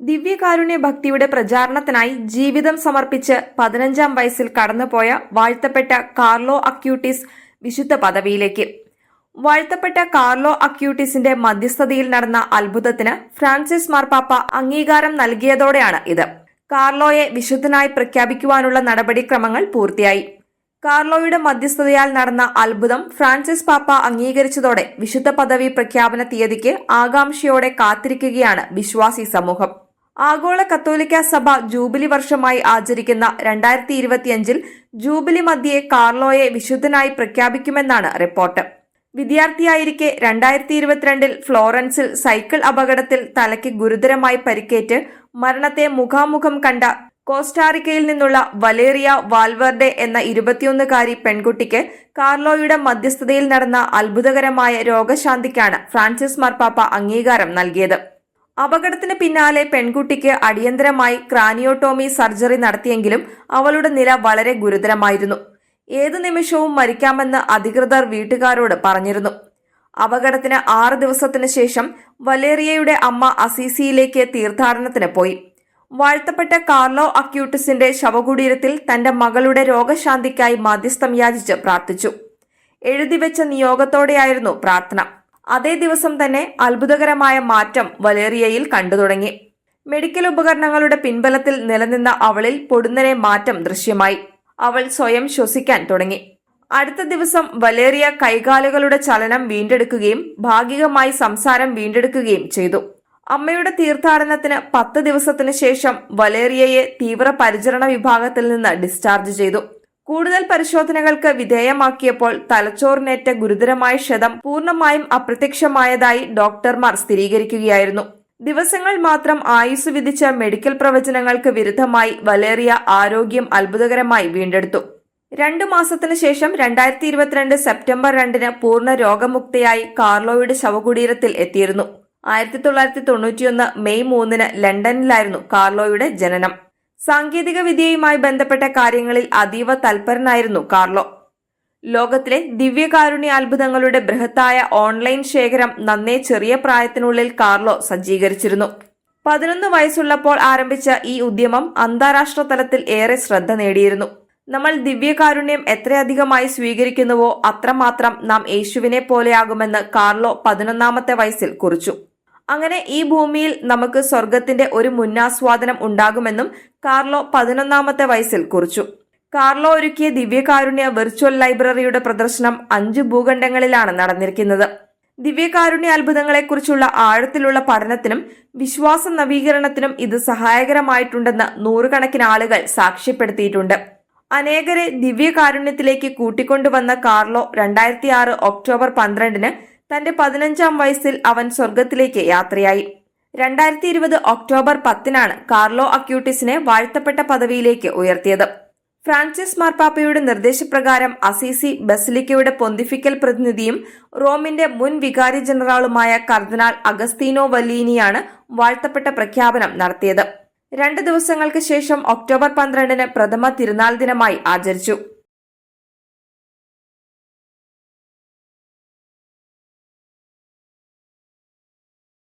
ദിവ്യകാരുണ്യ ഭക്തിയുടെ പ്രചാരണത്തിനായി ജീവിതം സമർപ്പിച്ച് പതിനഞ്ചാം വയസ്സിൽ കടന്നുപോയ വാഴ്ത്തപ്പെട്ട കാർലോ അക്യൂട്ടിസ് വിശുദ്ധ പദവിയിലേക്ക്. വാഴ്ത്തപ്പെട്ട കാർലോ അക്യൂട്ടിസിന്റെ മധ്യസ്ഥതയിൽ നടന്ന അത്ഭുതത്തിന് ഫ്രാൻസിസ് മാർപ്പാപ്പ അംഗീകാരം നൽകിയതോടെയാണ് ഇത്. കാർലോയെ വിശുദ്ധനായി പ്രഖ്യാപിക്കുവാനുള്ള നടപടിക്രമങ്ങൾ പൂർത്തിയായി. കാർലോയുടെ മധ്യസ്ഥതയാൽ നടന്ന അത്ഭുതം ഫ്രാൻസിസ് പാപ്പ അംഗീകരിച്ചതോടെ വിശുദ്ധ പദവി പ്രഖ്യാപന തീയതിക്ക് ആകാംക്ഷയോടെ കാത്തിരിക്കുകയാണ് വിശ്വാസി സമൂഹം. ആഗോള കത്തോലിക്ക സഭ ജൂബിലി വർഷമായി ആചരിക്കുന്ന രണ്ടായിരത്തി ഇരുപത്തിയഞ്ചിൽ ജൂബിലി മധ്യേ കാർലോയെ വിശുദ്ധനായി പ്രഖ്യാപിക്കുമെന്നാണ് റിപ്പോർട്ട്. വിദ്യാർത്ഥിയായിരിക്കെ രണ്ടായിരത്തി ഇരുപത്തിരണ്ടിൽ ഫ്ലോറൻസിൽ സൈക്കിൾ അപകടത്തിൽ തലയ്ക്ക് ഗുരുതരമായി പരിക്കേറ്റ് മരണത്തെ മുഖാമുഖം കണ്ട കോസ്റ്റാറിക്കയിൽ നിന്നുള്ള വലേറിയ വാൽവർഡെ എന്ന ഇരുപത്തിയൊന്നുകാരി പെൺകുട്ടിക്ക് കാർലോയുടെ മധ്യസ്ഥതയിൽ നടന്ന അത്ഭുതകരമായ രോഗശാന്തിക്കാണ് ഫ്രാൻസിസ് മാർപ്പാപ്പ അംഗീകാരം നൽകിയത്. അപകടത്തിന് പിന്നാലെ പെൺകുട്ടിക്ക് അടിയന്തരമായി ക്രാനിയോട്ടോമി സർജറി നടത്തിയെങ്കിലും അവളുടെ നില വളരെ ഗുരുതരമായിരുന്നു. ഏതു നിമിഷവും മരിക്കാമെന്ന് അധികൃതർ വീട്ടുകാരോട് പറഞ്ഞിരുന്നു. അപകടത്തിന് ആറ് ദിവസത്തിന് ശേഷം വലേറിയയുടെ അമ്മ അസീസിയിലേക്ക് തീർത്ഥാടനത്തിന് പോയി. വാഴ്ത്തപ്പെട്ട കാർലോ അക്യൂട്ടിസിന്റെ ശവകുടീരത്തിൽ തന്റെ മകളുടെ രോഗശാന്തിക്കായി മധ്യസ്ഥം യാചിച്ച് പ്രാർത്ഥിച്ചു. എഴുതിവെച്ച നിയോഗത്തോടെയായിരുന്നു പ്രാർത്ഥന. അതേ ദിവസം തന്നെ അത്ഭുതകരമായ മാറ്റം വലേറിയയിൽ കണ്ടു തുടങ്ങി. മെഡിക്കൽ ഉപകരണങ്ങളുടെ പിൻബലത്തിൽ നിലനിന്ന അവളിൽ പൊടുന്നനെ മാറ്റം ദൃശ്യമായി. അവൾ സ്വയം ശ്വസിക്കാൻ തുടങ്ങി. അടുത്ത ദിവസം വലേറിയ കൈകാലുകളുടെ ചലനം വീണ്ടെടുക്കുകയും ഭാഗികമായി സംസാരം വീണ്ടെടുക്കുകയും ചെയ്തു. അമ്മയുടെ തീർത്ഥാടനത്തിന് പത്ത് ദിവസത്തിന് ശേഷം വലേറിയയെ തീവ്രപരിചരണ വിഭാഗത്തിൽ നിന്ന് ഡിസ്ചാർജ് ചെയ്തു. കൂടുതൽ പരിശോധനകൾക്ക് വിധേയമാക്കിയപ്പോൾ തലച്ചോറിനേറ്റ ഗുരുതരമായ ക്ഷതം പൂർണമായും അപ്രത്യക്ഷമായതായി ഡോക്ടർമാർ സ്ഥിരീകരിക്കുകയായിരുന്നു. ദിവസങ്ങൾ മാത്രം ആയുസ് വിധിച്ച മെഡിക്കൽ പ്രവചനങ്ങൾക്ക് വിരുദ്ധമായി വലേറിയ ആരോഗ്യം അത്ഭുതകരമായി വീണ്ടെടുത്തു. രണ്ടു മാസത്തിനു ശേഷം രണ്ടായിരത്തി ഇരുപത്തിരണ്ട് സെപ്റ്റംബർ രണ്ടിന് പൂർണ രോഗമുക്തയായി കാർലോയുടെ ശവകുടീരത്തിൽ എത്തിയിരുന്നു. ആയിരത്തി തൊള്ളായിരത്തി തൊണ്ണൂറ്റിയൊന്ന് മെയ് മൂന്നിന് ലണ്ടനിലായിരുന്നു കാർലോയുടെ ജനനം. സാങ്കേതിക വിദ്യയുമായി ബന്ധപ്പെട്ട കാര്യങ്ങളിൽ അതീവ തൽപരനായിരുന്നു കാർലോ. ലോകത്തിലെ ദിവ്യകാരുണ്യ അത്ഭുതങ്ങളുടെ ബൃഹത്തായ ഓൺലൈൻ ശേഖരം നന്നേ ചെറിയ പ്രായത്തിനുള്ളിൽ കാർലോ സജ്ജീകരിച്ചിരുന്നു. പതിനൊന്ന് വയസ്സുള്ളപ്പോൾ ആരംഭിച്ച ഈ ഉദ്യമം അന്താരാഷ്ട്ര തലത്തിൽ ഏറെ ശ്രദ്ധ നേടിയിരുന്നു. നമ്മൾ ദിവ്യകാരുണ്യം എത്രയധികമായി സ്വീകരിക്കുന്നുവോ അത്രമാത്രം നാം യേശുവിനെ പോലെയാകുമെന്ന് കാർലോ പതിനൊന്നാമത്തെ വയസ്സിൽ കുറിച്ചു. അങ്ങനെ ഈ ഭൂമിയിൽ നമുക്ക് സ്വർഗത്തിന്റെ ഒരു മുന്നാസ്വാദനം ഉണ്ടാകുമെന്നും കാർലോ പതിനൊന്നാമത്തെ വയസ്സിൽ കുറിച്ചു. കാർലോ ഒരുക്കിയ ദിവ്യകാരുണ്യ വെർച്വൽ ലൈബ്രറിയുടെ പ്രദർശനം അഞ്ച് ഭൂഖണ്ഡങ്ങളിലാണ് നടന്നിരിക്കുന്നത്. ദിവ്യകാരുണ്യ അത്ഭുതങ്ങളെക്കുറിച്ചുള്ള ആഴത്തിലുള്ള പഠനത്തിനും വിശ്വാസ നവീകരണത്തിനും ഇത് സഹായകരമായിട്ടുണ്ടെന്ന് നൂറുകണക്കിന് ആളുകൾ സാക്ഷ്യപ്പെടുത്തിയിട്ടുണ്ട്. അനേകരെ ദിവ്യകാരുണ്യത്തിലേക്ക് കൂട്ടിക്കൊണ്ടുവന്ന കാർലോ രണ്ടായിരത്തി ആറ് ഒക്ടോബർ പന്ത്രണ്ടിന് തന്റെ പതിനഞ്ചാം വയസ്സിൽ അവൻ സ്വർഗത്തിലേക്ക് യാത്രയായി. രണ്ടായിരത്തി ഇരുപത് ഒക്ടോബർ പത്തിനാണ് കാർലോ അക്യൂട്ടിസിനെ വാഴ്ത്തപ്പെട്ട പദവിയിലേക്ക് ഉയർത്തിയത്. ഫ്രാൻസിസ് മാർപ്പാപ്പയുടെ നിർദ്ദേശപ്രകാരം അസീസി ബസിലിക്കയുടെ പൊന്തിഫിക്കൽ പ്രതിനിധിയും റോമിന്റെ മുൻ വികാരി ജനറാളുമായ കർദിനാൾ അഗസ്തീനോ വല്ലീനിയാണ് വാഴ്ത്തപ്പെട്ട പ്രഖ്യാപനം നടത്തിയത്. രണ്ട് ദിവസങ്ങൾക്ക് ശേഷം ഒക്ടോബർ പന്ത്രണ്ടിന് പ്രഥമ തിരുനാൾ ദിനമായി ആചരിച്ചു.